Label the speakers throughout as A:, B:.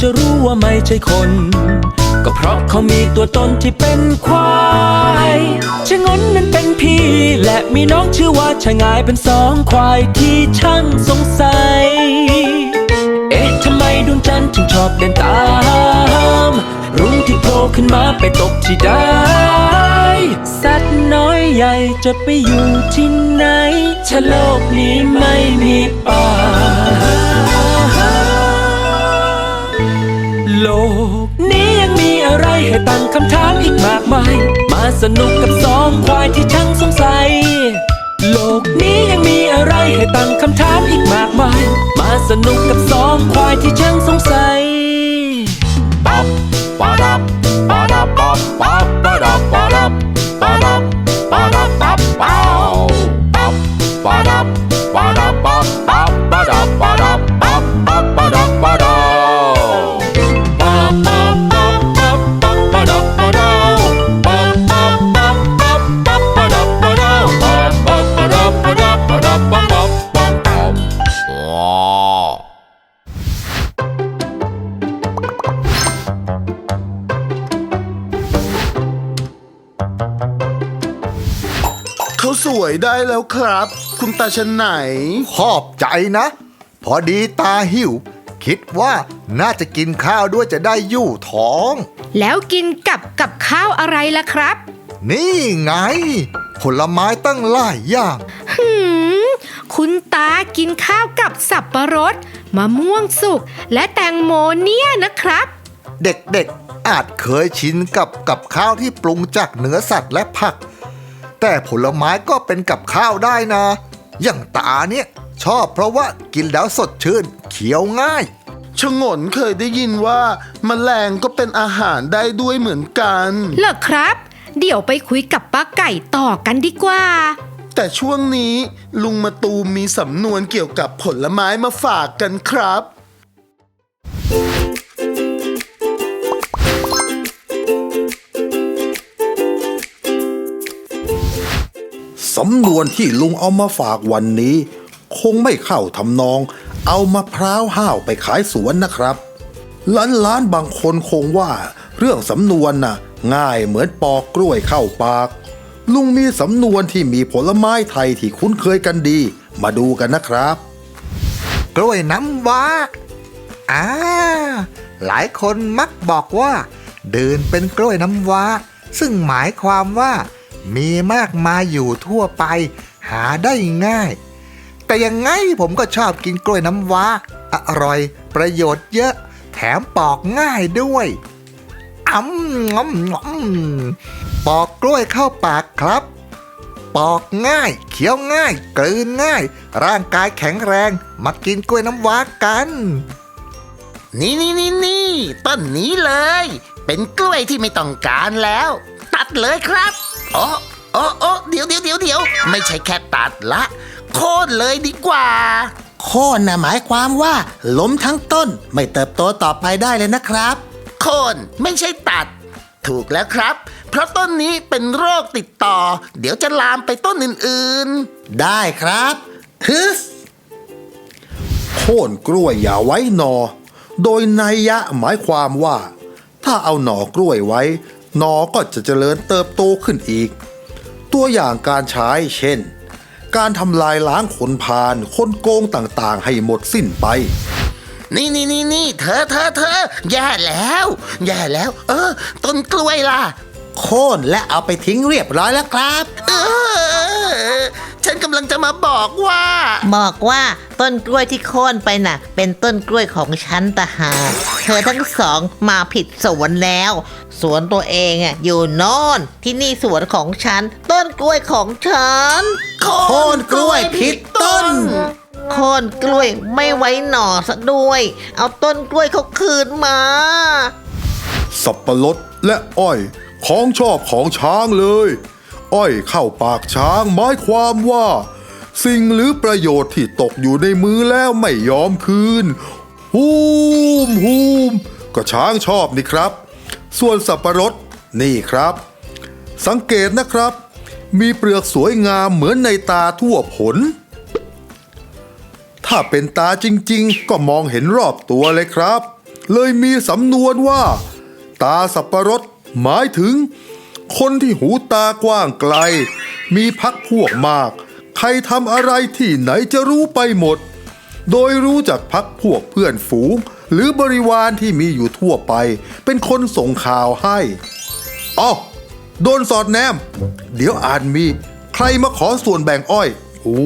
A: จะรู้ว่าไม่ใช่คน ก็เพราะเขามีตัวตนที่เป็นควายชะงนนั้นเป็นพี่ และมีน้องชื่อว่าชะงายเป็นสองควายที่ช่างสงสัย เอ๊ะทำไมดวงจันทร์ถึงชอบเดินตาม รุ่งที่โผล่ขึ้นมาไปตกที่ใดสัตว์น้อยใหญ่จะไปอยู่ที่ไหนถ้าโลกนี้ไม่มีป่า โลก นี้ยังมีอะไรให้ตั้งคำถามอีกมากมาย มาสนุกกับสองควายที่ช่างสงสัย โลกนี้ยังมีอะไรให้ตั้งคำถามอีกมากมาย มาสนุกกับสองควายที่ช่างสงสัย
B: Bop, ba-dum, ba-dum, bop, bop, ba-dum,
C: ได้แล้วครับ คุณตาชนไหน
D: ขอบใจนะ พอดีตาหิว คิดว่าน่าจะกินข้าวด้วยจะได้อยู่ท้อง
E: แล้วกินกับกับข้าวอะไรล่ะครับ
D: นี่ไง ผลไม้ตั้งหลายอย่าง
E: หืม คุณตากินข้าวกับสับปะรดมะม่วงสุกและแตงโมเนี่ยนะครับ
D: เด็กๆอาจเคยชินกับกับข้าวที่ปรุงจากเนื้อสัตว์และผัก แต่ผลไม้ก็เป็นกับข้าวได้นะ อย่างตาเนี่ยชอบเพราะว่ากินแล้วสดชื่นเคี้ยวง่าย
C: ชงนเคยได้ยินว่าแมลงก็เป็นอาหารได้ด้วยเหมือนกัน
E: เหรอครับ เดี๋ยวไปคุยกับป้าไก่ต่อกันดีกว่า
C: แต่ช่วงนี้ลุงมาตูมมีสำนวนเกี่ยวกับผลไม้มาฝากกันครับ
F: สำนวนที่ลุงเอามาฝากวันนี้ คงไม่เข้าทำนอง เอามะพร้าวห้าวไปขายสวนนะครับ ล้านล้านๆบางคนคงว่า เรื่องสำนวนน่ะ ง่ายเหมือนปอกกล้วยเข้าปาก ลุงมีสำนวนที่มีผลไม้ไทยที่คุ้นเคยกันดี มาดูกันนะครับ
D: กล้วยน้ำว้าอ่าหลายคนมักบอกว่า เดินเป็นกล้วยน้ำว้าซึ่งหมายความว่า มีมากมายอยู่ทั่วไป หาได้ง่าย แต่ยังไงผมก็ชอบกินกล้วยน้ำว้า อร่อย ประโยชน์เยอะ แถมปอกง่ายด้วยอ้ำงอมงอมปอกกล้วยเข้าปากครับ ปอกง่าย เคี้ยวง่าย กลืนง่าย ร่างกายแข็งแรง มากินกล้วยน้ำว้ากัน
G: นี่นี่นี่นี่ต้นนี้เลย เป็นกล้วยที่ไม่ต้องการแล้ว ตัดเลยครับ โอ้โอ้โอ้เดี๋ยวเดี๋ยวเดี๋ยวเดี๋ยวไม่ใช่แค่ตัดละ โค่นเลยดีกว่า
H: โค่นนะหมายความว่าล้มทั้งต้นไม่เติบโตต่อไปได้เลยนะครับ
G: โค่นไม่ใช่ตัด ถูกแล้วครับ เพราะต้นนี้เป็นโรคติดต่อ เดี๋ยวจะลามไปต้นอื่น
H: ได้ครับฮึส
F: โค่นกล้วยอย่าไว้หนอ โดยนัยยะหมายความว่า ถ้าเอาหน่อกล้วยไว้ห นอก็จะเจริญเติบโตขึ้นอีก ตัวอย่างการใช้เช่น การทำลายล้างขนพานคนโกงต่างๆ ให้หมดสิ้นไป
G: ๆนี่นี่นี่นี่เธอเธอเธอแย่แล้ว แย่แล้ว เออ ต้นกล้วยล่ะ
H: โค่นและเอาไปทิ้งเรียบร้อยแล้วครับ
G: เออ ฉันกำลังจะมาบอกว่า
I: บอกว่าต้นกล้วยที่โค่นไปน่ะ เป็นต้นกล้วยของฉันตะหากเธอทั้งสองมาผิดสวนแล้ว สวนตัวเองอะอยู่โน่นที่นี่สวนของฉัน ต้นกล้วยของฉัน
G: โค่
H: โค่นกล้วยผิดต้น
I: โค่นกล้วยไม่ไว้หน่อซะด้วย เอาต้นกล้วยเขาคืนมา
F: สับปะรดและอ้อย ของชอบของช้างเลย อ้อยเข้าปากช้างหมายความว่า สิ่งหรือประโยชน์ที่ตกอยู่ในมือแล้วไม่ยอมคืนฮูมฮูมก็ช้างชอบนี่ครับ ส่วนสับปะรดนี่ครับ สังเกตนะครับ มีเปลือกสวยงามเหมือนในตาทั่วผล ถ้าเป็นตาจริงๆ ก็มองเห็นรอบตัวเลยครับ เลยมีสำนวนว่า ตาสับประรดหมายถึง คนที่หู ตากว้างไกล มีพักพวกมาก ใครทำอะไรที่ไหนจะรู้ไปหมด โดยรู้จักพักพวกเพื่อนฝูง หรือบริวารที่มีอยู่ทั่วไป เป็นคนส่งข่าวให้อ๋อโดนสอดแนม เดี๋ยวอ่านมี ใครมาขอส่วนแบ่งอ้อยโอ้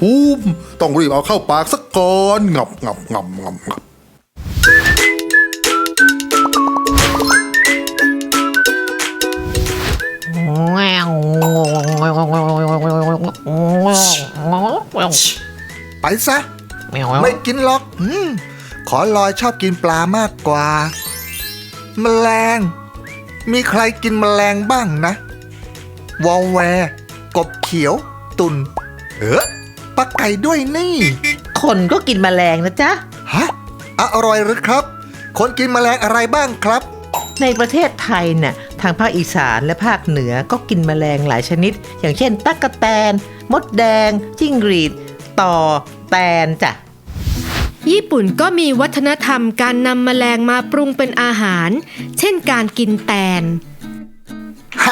F: หูมต้องรีบเอาเข้าปากสักก่อนงับงับงับงับงับ
D: ไปซะ ไม่กินหรอกอมขอลอยชอบกินปลามากกว่า แมลง มีใครกินแมลงบ้างนะ วอลแวร์ กบเขียว ตุนเออปลาไก่ด้วยนี่
I: คนก็กินแมลงนะจ๊ะ
D: ฮะ อร่อยหรือครับ คนกินแมลงอะไรบ้างครับ
I: ในประเทศไทยน่ะทางภาคอีสานและภาคเหนือก็กินแมลงหลายชนิด อย่างเช่น ตั๊กแตน มดแดง จิ้งหรีด ต่อ แตนจ้ะ
E: ญี่ปุ่นก็มีวัฒนธรรมการนำแมลงมาปรุงเป็นอาหาร เช่นการกินแตน
D: ไฮ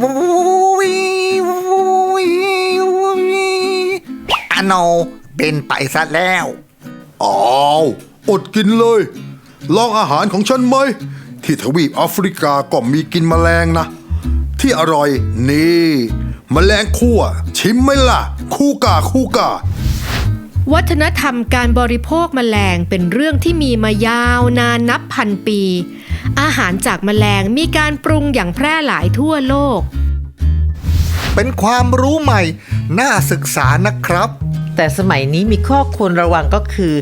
D: วูวีวูวีวูวีอะโนเป็นไปซะแล้ว
F: อ้าวอดกินเลย ลองอาหารของฉันไหม ที่ทวีปแอฟริกาก็มีกินแมลงนะ ที่อร่อยนี่แมลงคั่ว ชิมไหมล่ะ คู่กาคู่กา
E: วัฒนธรรมการบริโภคแมลงเป็นเรื่องที่มีมายาวนานนับพันปี อาหารจากแมลงมีการปรุงอย่างแพร่หลายทั่วโลก
D: เป็นความรู้ใหม่ น่าศึกษานะครับ
I: แต่สมัยนี้มีข้อควรระวังก็คือ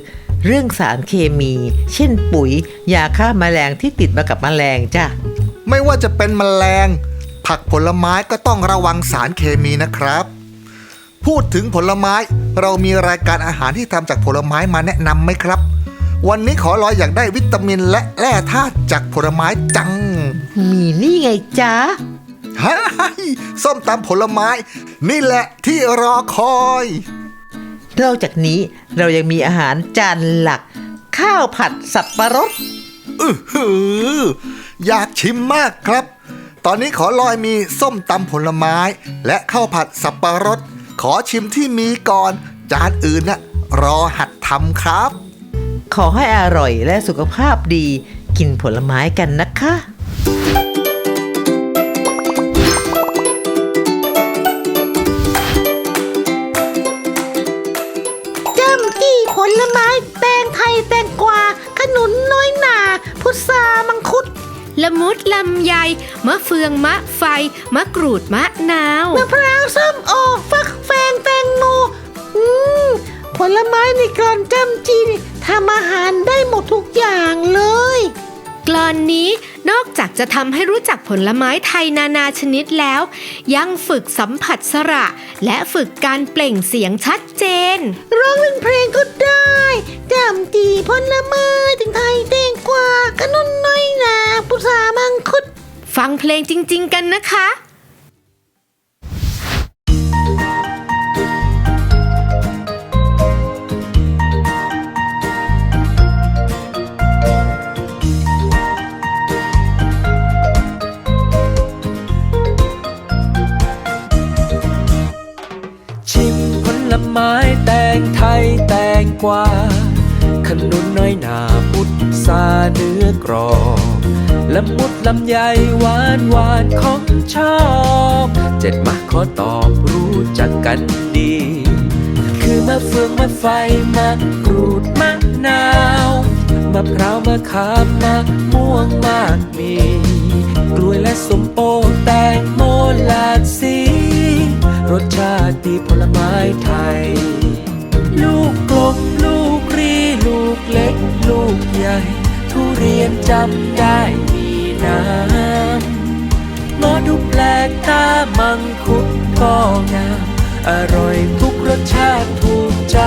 I: เรื่องสารเคมี เช่นปุ๋ย ยาฆ่าแมลงที่ติดมากับแมลงจ้ะ
D: ไม่ว่าจะเป็นแมลง ผักผลไม้ก็ต้องระวังสารเคมีนะครับ พูดถึงผลไม้เรามีรายการอาหารที่ทำจากผลไม้มาแนะนำไหมครับ วันนี้ขอรอยอยากได้วิตามินและแร่ธาตุจากผลไม้จัง
I: มีนี่ไงจ๊ะ
D: ฮ่าส้มตำผลไม้ นี่แหละที่รอคอย
I: นอกจากนี้เรายังมีอาหารจานหลัก ข้าวผัดสับปะรด
D: อือหือ อยากชิมมากครับ ตอนนี้ขอลอยมีส้มตำผลไม้ และข้าวผัดสับปะรด ขอชิมที่มีก่อน จานอื่นน่ะรอหัดทำครับ
I: ขอให้อร่อยและสุขภาพดี กินผลไม้กันนะคะ
E: ลไม้แตงไทยแตงกวาขนุนน้อยหนาพุทรามังคุดละมุดลำไยมะเฟืองมะไฟ มะกรูดมะนาวมะพร้าวส้มโอฟักแฟงแตงโมอืมผลไม้ในกรอนจำจีนทำอาหารได้หมดทุกอย่างเลย กลอนนี้ นอกจากจะทำให้รู้จักผลไม้ไทยนานาชนิดแล้ว ยังฝึกสัมผัสสระ และฝึกการเปล่งเสียงชัดเจน ร้องเป็นเพลงก็ได้จำจีผลไม้ถึงไทยแตงกวาขนุนน้อยหนาพุทรามังคุด ฟังเพลงจริง ๆ กันนะคะ
A: ไม้แตงไทยแตงกวาขนุนน้อยหนาพุทซาเนื้อกรอบละมุดลำไยหวานหวานของชอบ เจ็ดมาขอตอบรู้จักกันดี คือมะเฟืองมะไฟมะกรูดมะนาวมะพร้าวมะขามมะม่วงมากมี กล้วยและสมโอแตงโมลากสี รสชาติดีผลไม้ไทย ลูกกลมลูกรีลูกเล็กลูกใหญ่ ทุเรียนจำได้มีน้ำงอดูแปลกตามังคุดก็งาม อร่อยทุกรสชาติถูกใจ